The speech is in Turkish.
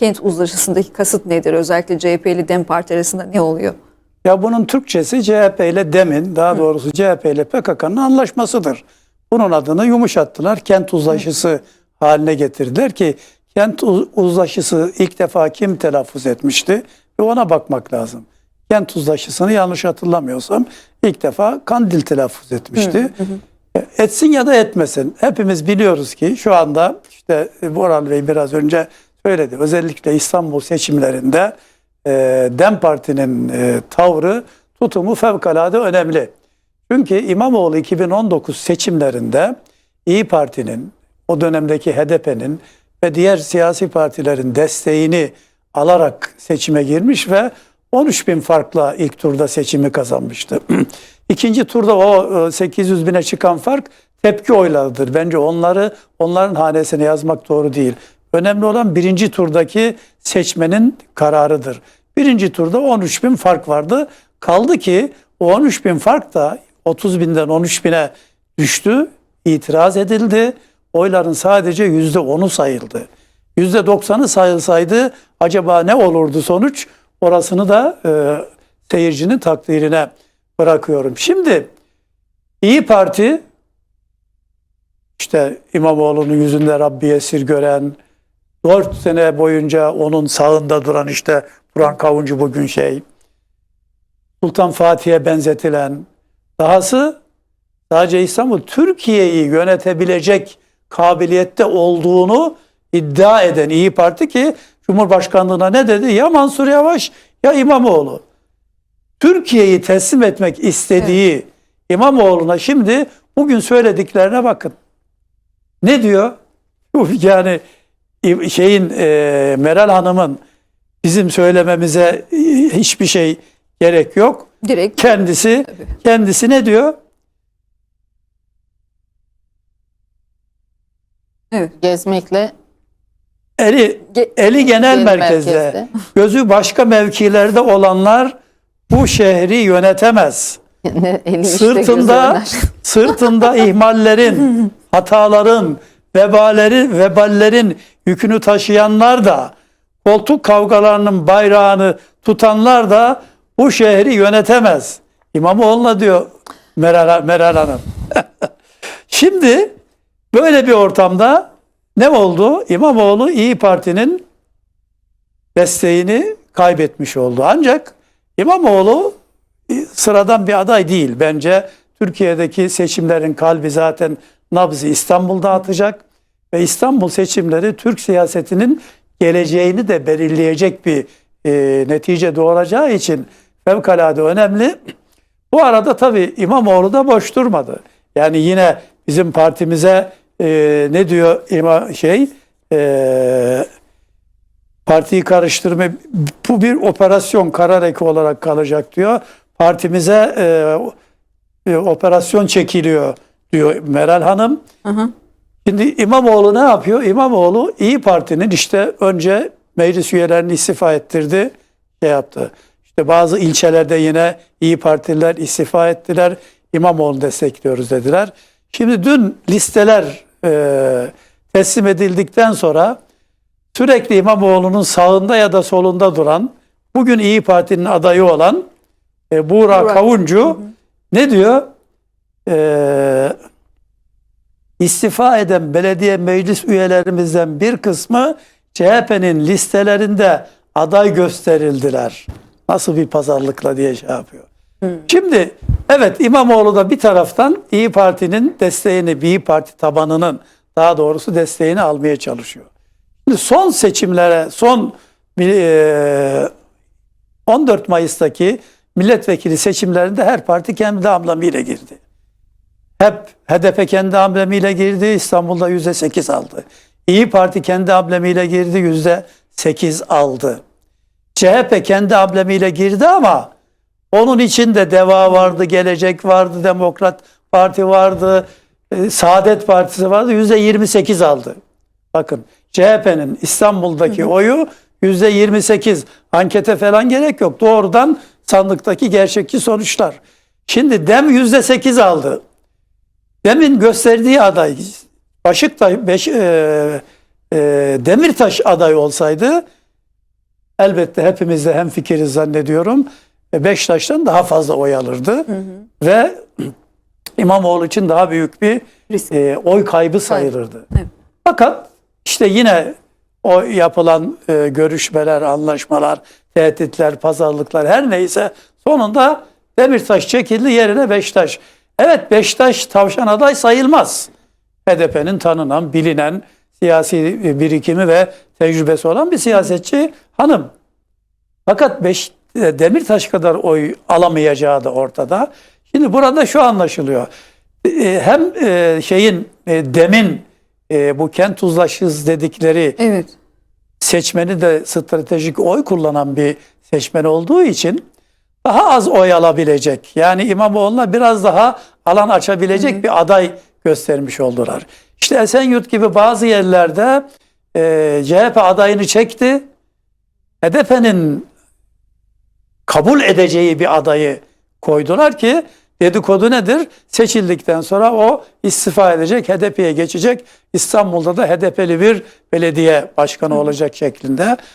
kent uzlaşısındaki kasıt nedir? Özellikle CHP ile DEM Parti arasında ne oluyor? Ya bunun Türkçesi CHP ile DEM'in daha doğrusu CHP ile PKK'nın anlaşmasıdır. Bunun adını yumuşattılar. Kent uzlaşısı haline getirdiler ki kent uz- uzlaşısı ilk defa kim telaffuz etmişti? Ve ona bakmak lazım. Kent uzlaşısını yanlış hatırlamıyorsam ilk defa Kandil telaffuz etmişti. Etsin ya da etmesin. Hepimiz biliyoruz ki şu anda işte Boral Bey biraz önce söyledi. Özellikle İstanbul seçimlerinde e, DEM Parti'nin e, tavrı, tutumu fevkalade önemli. Çünkü İmamoğlu 2019 seçimlerinde İyi Parti'nin, o dönemdeki HDP'nin ve diğer siyasi partilerin desteğini alarak seçime girmiş ve 13 bin farkla ilk turda seçimi kazanmıştı. İkinci turda o e, 800 bine çıkan fark tepki oylarıdır. Bence onları onların hanesine yazmak doğru değil. Önemli olan birinci turdaki seçmenin kararıdır. Birinci turda 13 bin fark vardı. Kaldı ki o 13 bin fark da 30 binden 13 bine düştü. İtiraz edildi. Oyların sadece yüzde onu sayıldı. Yüzde doksanı sayılsaydı acaba ne olurdu sonuç? Orasını da e, seyircinin takdirine bırakıyorum. Şimdi İyi Parti işte İmamoğlu'nun yüzünde Rabbi esir gören, dört sene boyunca onun sağında duran işte Buran Kavuncu bugün şey, Sultan Fatih'e benzetilen, dahası sadece İstanbul, Türkiye'yi yönetebilecek kabiliyette olduğunu iddia eden İyi Parti ki Cumhurbaşkanlığına ne dedi? Ya Mansur Yavaş ya İmamoğlu. Türkiye'yi teslim etmek istediği İmamoğlu'na şimdi bugün söylediklerine bakın. Ne diyor? Yani şeyin e, Meral Hanım'ın bizim söylememize hiçbir şey gerek yok. Direkt Kendisi Tabii. kendisi ne diyor? evet. Gezmekle Ge- Eli eli genel Genel merkezde, merkezde. gözü başka mevkilerde olanlar bu şehri yönetemez. eli işte Sırtında sırtında ihmallerin, hataların, vebaleri, veballerin yükünü taşıyanlar da koltuk kavgalarının bayrağını tutanlar da bu şehri yönetemez. İmamoğlu'na diyor Meral, Meral Hanım. Şimdi böyle bir ortamda ne oldu? İmamoğlu İyi Parti'nin desteğini kaybetmiş oldu. Ancak İmamoğlu e, sıradan bir aday değil. Bence Türkiye'deki seçimlerin kalbi zaten nabzı İstanbul'da atacak ve İstanbul seçimleri Türk siyasetinin geleceğini de belirleyecek bir e, netice doğuracağı için fevkalade önemli. Bu arada tabii İmamoğlu da boş durmadı. Yani yine bizim partimize e, ne diyor ima şey e, partiyi karıştırma bu bir operasyon kara leke olarak kalacak diyor. Partimize e, e, operasyon çekiliyor diyor Meral Hanım. Şimdi İmamoğlu ne yapıyor? İmamoğlu İyi Parti'nin işte önce meclis üyelerini istifa ettirdi. Şey yaptı. İşte bazı ilçelerde yine İyi Partililer istifa ettiler. İmamoğlu destekliyoruz dediler. Şimdi dün listeler e, teslim edildikten sonra sürekli İmamoğlu'nun sağında ya da solunda duran, bugün İyi Parti'nin adayı olan e, Buğra Burak. Kavuncu ne diyor? E, istifa eden belediye meclis üyelerimizden bir kısmı CHP'nin listelerinde aday gösterildiler. Nasıl bir pazarlıkla diye şey yapıyor. Şimdi evet İmamoğlu da bir taraftan İyi Parti'nin desteğini, İyi Parti tabanının daha doğrusu desteğini almaya çalışıyor. Şimdi son seçimlere, son e, 14 Mayıs'taki milletvekili seçimlerinde her parti kendi amblemiyle girdi. Hep HDP kendi amblemiyle girdi, İstanbul'da yüzde sekiz aldı. İyi Parti kendi amblemiyle girdi, yüzde sekiz aldı. CHP kendi amblemiyle girdi ama onun içinde DEVA vardı, Gelecek vardı, Demokrat Parti vardı, e, Saadet Partisi vardı, yüzde yirmi sekiz aldı. Bakın CHP'nin İstanbul'daki oyu yüzde 28. Ankete falan gerek yok. Doğrudan sandıktaki gerçekçi sonuçlar. Şimdi DEM yüzde 8 aldı. DEM'in gösterdiği aday Başıktaş, Beş, e, e, Demirtaş aday olsaydı elbette hepimiz de hemfikiriz zannediyorum. Beşiktaş'tan daha fazla oy alırdı. Ve İmamoğlu için daha büyük bir Risk. e, oy kaybı sayılırdı. Evet. Fakat işte yine o yapılan e, görüşmeler, anlaşmalar, tehditler, pazarlıklar her neyse sonunda Demirtaş çekildi yerine Beşiktaş. Evet Beşiktaş tavşan aday sayılmaz. HDP'nin tanınan, bilinen siyasi birikimi ve tecrübesi olan bir siyasetçi hanım. Fakat Beş, e, Demirtaş kadar oy alamayacağı da ortada. Şimdi burada şu anlaşılıyor. E, Hem e, şeyin demin bu kent uzlaşız dedikleri Evet. seçmeni de stratejik oy kullanan bir seçmen olduğu için daha az oy alabilecek. Yani İmamoğlu'na biraz daha alan açabilecek bir aday göstermiş oldular. İşte Esenyurt gibi bazı yerlerde e, CHP adayını çekti. HDP'nin kabul edeceği bir adayı koydular ki dedikodu nedir? Seçildikten sonra o istifa edecek, HDP'ye geçecek. İstanbul'da da HDP'li bir belediye başkanı olacak şeklinde.